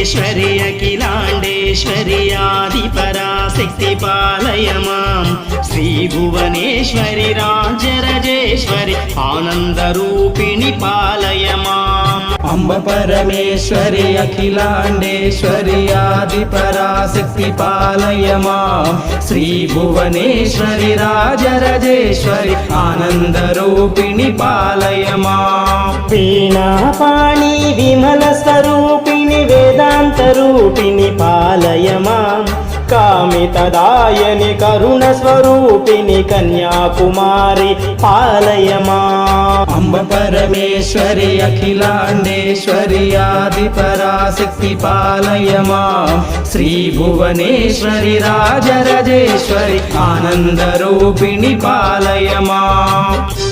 అమ్మపరమేశ్వరి అఖిలాండేశ్వరి ఆదిపరాశక్తి పాలయ మాం శ్రీ భువనేశ్వరి రాజరజేశ్వరి ఆనందరూపిణి పాలయ మాం అంబ పరమేశ్వరి అఖిలాండేశ్వరి ఆది పరాశక్తి పాలయ మాం శ్రీ భువనేశ్వరి రాజరజేశ్వరి ఆనందరూపిణి పాలయ మాం వీణాపాణి విమల రూపిణి పాలయమాం. కామితదాయని కరుణ స్వరూపిణి కన్యాకుమారి పాలయమా. అంబ పరమేశ్వరి అఖిలాండేశ్వరి ఆది పరాశక్తి పాలయమా. శ్రీ భువనేశ్వరి రాజరజేశ్వరి ఆనందరూపిణి పాలయ మాం